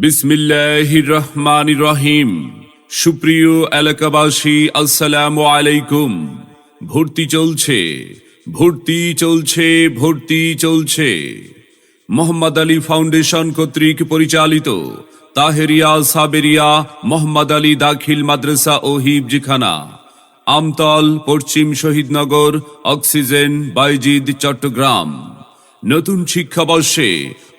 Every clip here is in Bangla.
বিসমিল্লাহির রহমান রহিম সুপ্রিয় এলাকাবাসী, আসসালামু আলাইকুম। ভর্তি চলছে ভর্তি চলছে ভর্তি চলছে। মোহাম্মদ আলী ফাউন্ডেশন কর্তৃক পরিচালিত তাহেরিয়া সাবেরিয়া মোহাম্মদ আলী দাখিল মাদ্রাসা ও হিবজিখানা আমতল, পশ্চিম শহীদনগর, অক্সিজেন, বাইজিদ, চট্টগ্রাম। নতুন শিক্ষাবর্ষে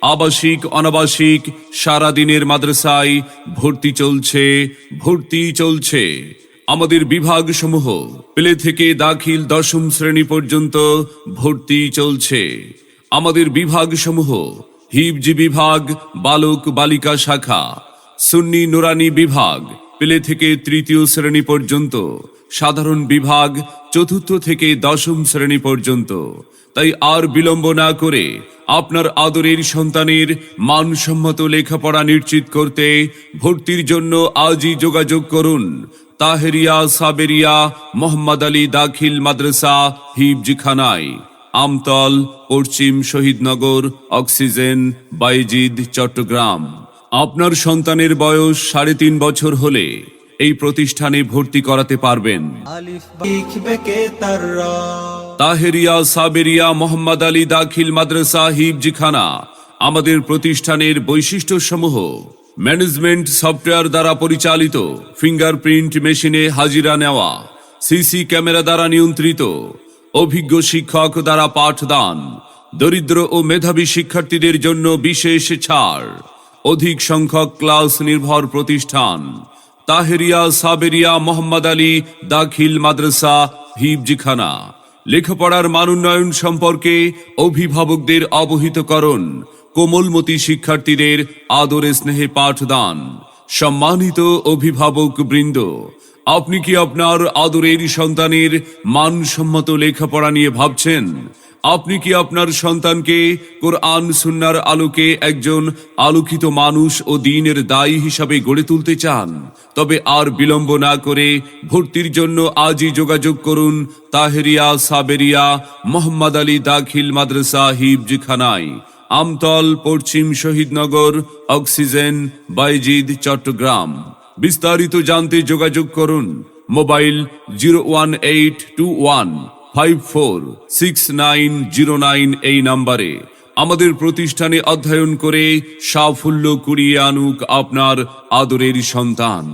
আবাসিক, অনাবাসিক, সারাদিনের মাদ্রাসায় ভর্তি চলছে ভর্তি চলছে। আমাদের বিভাগসমূহ প্লে থেকে দাখিল দশম শ্রেণি পর্যন্ত ভর্তি চলছে। আমাদের বিভাগসমূহ হিবজি বিভাগ, বালক বালিকা শাখা, সুন্নি নুরানি বিভাগ প্লে থেকে তৃতীয় শ্রেণি পর্যন্ত, সাধারণ বিভাগ চতুর্থ থেকে দশম শ্রেণি পর্যন্ত। তাই আর বিলম্ব না করে আপনার আদরের সন্তানের মানসম্মত লেখাপড়া নিশ্চিত করতে ভর্তির জন্য আজই যোগাযোগ করুন। তাহেরিয়া সাবেরিয়া মোহাম্মদ আলী দাখিল মাদ্রাসা হিবজিখানায়। আমতল, পশ্চিম শহীদনগর, অক্সিজেন, বাইজিদ, চট্টগ্রাম। আপনার সন্তানের বয়স সাড়ে তিন বছর হলে এই প্রতিষ্ঠানে ভর্তি করাতে পারবেন। তাহেরিয়া সাবেরিয়া মোহাম্মদ আলী দাখিল মাদ্রাসা হিবজিখানা আমাদের প্রতিষ্ঠানের বৈশিষ্ট্যসমূহ ম্যানেজমেন্ট সফটওয়্যার দ্বারা পরিচালিত ফিঙ্গারপ্রিন্ট মেশিনে হাজিরা নেওয়া সিসি ক্যামেরা দ্বারা নিয়ন্ত্রিত অভিজ্ঞ শিক্ষক দ্বারা পাঠদান দরিদ্র ও মেধাবী শিক্ষার্থীদের জন্য বিশেষ ছাড়। অধিক সংখ্যক ক্লাস নির্ভর প্রতিষ্ঠান। তাহেরিয়া, সাবেরিয়া, মোহাম্মদ আলী, দাখিল মাদ্রাসা হিবজিখানা লেখাপড়ার মানোন্নয়ন সম্পর্কে অভিভাবকদের অবহিতকরণ, কোমলমতি শিক্ষার্থীদের আদরে স্নেহে পাঠদান। সম্মানিত অভিভাবক বৃন্দ আপনি কি আপনার আদরের সন্তানের মানসম্মত লেখাপড়া নিয়ে ভাবছেন? আপনি কি আপনার সন্তানকে কোরআন সুন্নার আলোকে একজন আলোকিত মানুষ ও দিনের দায়ী হিসাবে গড়ে তুলতে চান? তবে আর বিলম্ব না করে ভর্তির জন্য আজই যোগাযোগ করুন তাহেরিয়া, সাবেরিয়া, মোহাম্মদ আলী দাখিল মাদ্রাসা হিবজিখানায় আমতল, পশ্চিম শহীদনগর, অক্সিজেন, বাইজিদ, চট্টগ্রাম। বিস্তারিত জানতে যোগাযোগ করুন mobile zero one eight two one five four six nine zero nine এই নাম্বারে। আমাদের প্রতিষ্ঠানে অধ্যয়ন করে সাফল্য কুড়িয়ে আনুক আপনার আদরের সন্তান।